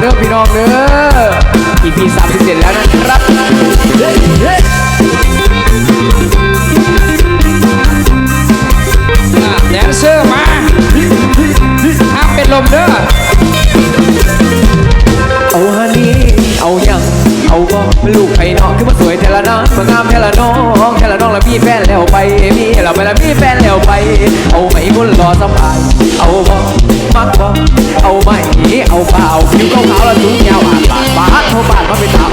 เด้อพี่น้องเด้ออีพีสามสิบเจ็ดแล้วนะครับแดนเซอร์มาห้ามเป็นลมเด้อ เอาฮันนี่เอายังเอาก็ลูกไอ้น้องคือมาสวยเทละน้องมางามเทละน้องเทละน้องแล้วมีแฟนแล้วไปมีเราไปแล้วมีแฟนแล้วไป เอาไหมคนรอสบาย เอา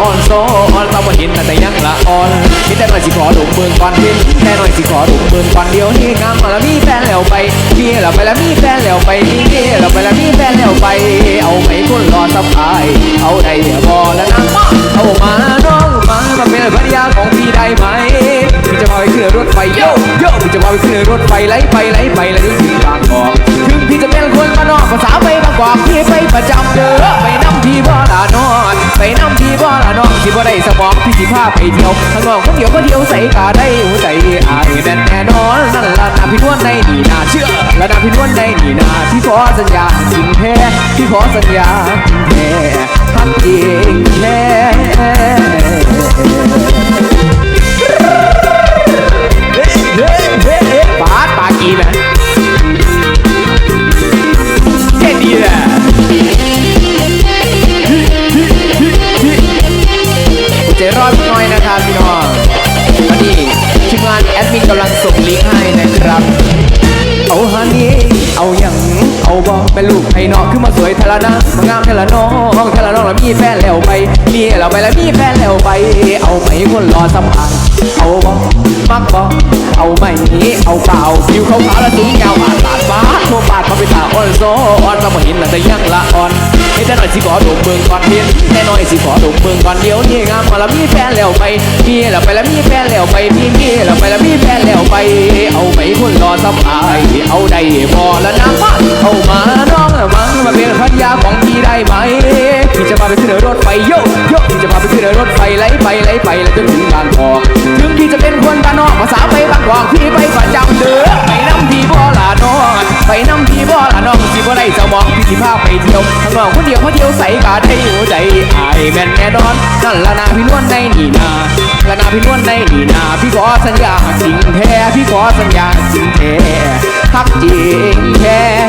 มาเป็นตาอ่อนซ้อนเราบ่เห็นแต่ยังละอ่อนคิดแต่หน่อยสิขอดูเมืองก่อนเห็นแค่หน่อยสิขอดูเมืองก่อนเดียวนี่งามมาแล้วมีแฟนแล้วไปมีแล้วไปแล้วมีแฟนแล้วไปมีแล้วไปแล้วมีแฟนแล้วไป เอาไหมคนรอสบายเอาได้บอแล้วนะเอามาน้องมามาเป็นภรรยาของพี่ได้ไหมพี่จะพาไปขึ้นรถไฟโยโย่พี่จะพาไปขึ้นรถไฟไหลไปไหลไปแล้วถึงที่บางกอกถึงพี่จะเป็นคนมานนอกภาษาไปบางกอกพี่ไปประจำเด้อไปน้ำพี่บ่ละนอน บ่ได้สมองพี่สิพาไปเที่ยวข้างนอกคนเดียวก็เดียวใส่กาได้หัวใจอายแน่นแน่นอนนั่นละนาพี่นวลในนี่นาเชื่อและนาพี่นวลในนี่นาพี่ขอสัญญาจริงแท้พี่ขอสัญญาจริงแท้ทำเอง เป็นลูกไอ้นอกขึ้นมาสวยเทละนะมางามเทละน้องเทละน้องแล้วมีแฟนแล้วไป มีแล้วไปแล้วมีแฟนแล้วไป เอาไหมคนรอสำคัญเอาบอกมักบอกเอาไหมเอาเปล่าผิวขาวๆแล้วสูงยาวอาดบาดบาโทบาดมาเป็นตาอ่อนโซอ่อนมห็นแล้วแต่ยังละอ่อนให้แต่หน่อยสิขอดูเมืองก่อนเพียนแต่หน่อยสิขอดูเมืองก่อนเดี๋ยวนี้งามมาแล้วมีแฟนแล้วไปมีแล้วไปแล้วมีแฟนแล้วไปมีมีแล้วไปแล้วมีแฟนแล้วไป เอาไหมคนรอสบายเอาได้พอแล้วนะมาเอามาาไปขึ้นรถไฟโยโยพี่จะพาไปขึ้นรถไฟไหลไปไหลไปแล้วจนถึงบางกอกถึงพี่จะเป็นคนบ้านนอกภาษาไปบางกอกพี่ไปประจำเด้อไปน้ำพี่บ่ละนองไปน้ำพี่บ่ละนองพี่บ่ได้สมองพี่สิพาไปเที่ยวข้างนอกคนเดียวคนเดียวใส่กาได้หัวใจอายแม่นแน่นอนนั่นละนาพี่นวลในนี่นาละนาพี่นวลในนี่นาพี่ขอสัญญาจริงแท้พี่ขอสัญญาจริงแท้ทักจริงแท้